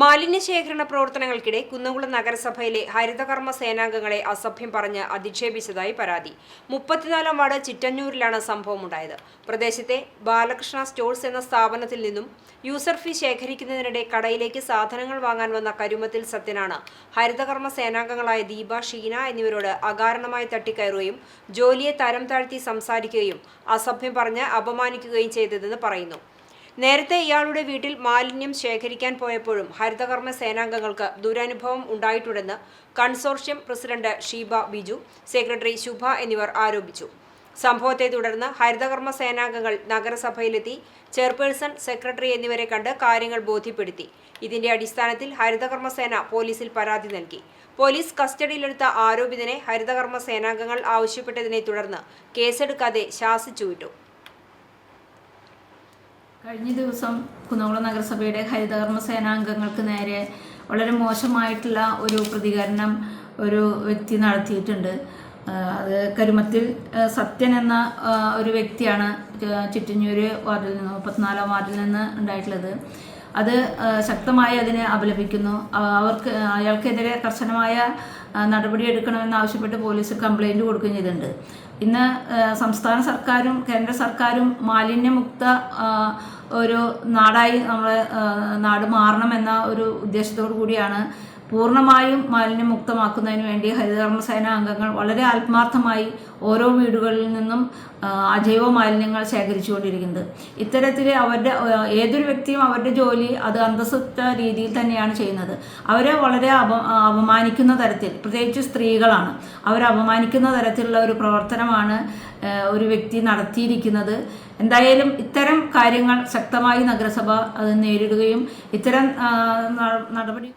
മാലിന്യ ശേഖരണ പ്രവർത്തനങ്ങൾക്കിടെ കുന്നംകുളം നഗരസഭയിലെ ഹരിതകർമ്മ സേനാംഗങ്ങളെ അസഭ്യം പറഞ്ഞ് അധിക്ഷേപിച്ചതായി പരാതി. മുപ്പത്തിനാലാം വാർഡ് ചിറ്റന്നൂരിലാണ് സംഭവമുണ്ടായത്. പ്രദേശത്തെ ബാലകൃഷ്ണ സ്റ്റോഴ്സ് എന്ന സ്ഥാപനത്തിൽ നിന്നും യൂസർ ഫീ ശേഖരിക്കുന്നതിനിടെ കടയിലേക്ക് സാധനങ്ങൾ വാങ്ങാൻ വന്ന കരുമത്തിൽ സത്യനാണ്. ഹരിതകർമ്മ സേനാംഗങ്ങളായ ദീപ ഷീന എന്നിവരോട് അകാരണമായി തട്ടിക്കയറുകയും ജോലിയെ തരം താഴ്ത്തി സംസാരിക്കുകയും അസഭ്യം പറഞ്ഞ് അപമാനിക്കുകയും ചെയ്തതെന്ന് പറയുന്നു. നേരത്തെ ഇയാളുടെ വീട്ടിൽ മാലിന്യം ശേഖരിക്കാൻ പോയപ്പോഴും ഹരിതകർമ്മ സേനാംഗങ്ങൾക്ക് ദുരനുഭവം ഉണ്ടായിട്ടുണ്ടെന്ന് consortium president Sheeba Biju secretary Shubha എന്നിവർ ആരോപിച്ചു. സംഭവത്തെ തുടർന്ന് ഹരിതകർമ്മ സേനാംഗങ്ങൾ നഗരസഭയിലെത്തി ചെയർപേഴ്സൺ സെക്രട്ടറി എന്നിവരെ കണ്ട് കാര്യങ്ങൾ ബോധ്യപ്പെടുത്തി. ഇതിന്റെ അടിസ്ഥാനത്തിൽ ഹരിതകർമ്മ സേന പോലീസിൽ പരാതി നൽകി. പോലീസ് കസ്റ്റഡിയിലെടുത്ത ആരോപിതനെ ഹരിതകർമ്മ സേനാംഗങ്ങൾ ആവശ്യപ്പെട്ടതിനെ തുടർന്ന് കേസെടുക്കാതെ ശാസിച്ചു വിട്ടു കഴിഞ്ഞ ദിവസം കുന്നംകുളം നഗരസഭയുടെ ഹരിതകർമ്മ സേനാംഗങ്ങൾക്ക് നേരെ വളരെ മോശമായിട്ടുള്ള ഒരു പ്രതികരണം ഒരു വ്യക്തി നടത്തിയിട്ടുണ്ട്. അത് കരുമത്തിൽ സത്യൻ എന്ന ഒരു വ്യക്തിയാണ് ചിറ്റഞ്ഞൂര് വാർഡിൽ നിന്ന് മുപ്പത്തിനാലാം വാർഡിൽ നിന്ന് ഉണ്ടായിട്ടുള്ളത്. അത് ശക്തമായി അതിനെ അപലപിക്കുന്നു. അവർക്ക് അയാൾക്കെതിരെ കർശനമായ നടപടി ആവശ്യപ്പെട്ട് പോലീസ് കംപ്ലൈന്റ് കൊടുക്കുകയും ചെയ്തിട്ടുണ്ട്. ഇന്ന് സംസ്ഥാന സർക്കാരും കേന്ദ്ര സർക്കാരും മാലിന്യമുക്ത ഒരു നാടായി നമ്മളെ നാട് മാറണമെന്ന ഒരു ഉദ്ദേശത്തോടു കൂടിയാണ് പൂർണമായും മാലിന്യമുക്തമാക്കുന്നതിന് വേണ്ടി ഹരിതകർമ്മസേന അംഗങ്ങൾ വളരെ ആത്മാർത്ഥമായി ഓരോ വീടുകളിൽ നിന്നും അജൈവ മാലിന്യങ്ങൾ ശേഖരിച്ചുകൊണ്ടിരിക്കുന്നത്. ഇത്തരത്തിൽ അവരുടെ ഏതൊരു വ്യക്തിയും അവരുടെ ജോലി അത് അന്തസ്സുറ്റ രീതിയിൽ തന്നെയാണ് ചെയ്യുന്നത്. അവരെ വളരെ അപ അപമാനിക്കുന്ന തരത്തിൽ പ്രത്യേകിച്ച് സ്ത്രീകളാണ്. അവരെ അപമാനിക്കുന്ന തരത്തിലുള്ള ഒരു പ്രവർത്തനമാണ് ഒരു വ്യക്തി നടത്തിയിരിക്കുന്നത്. എന്തായാലും ഇത്തരം കാര്യങ്ങൾ ശക്തമായി നഗരസഭ അത് നേരിടുകയും ഇത്തരം നടപടി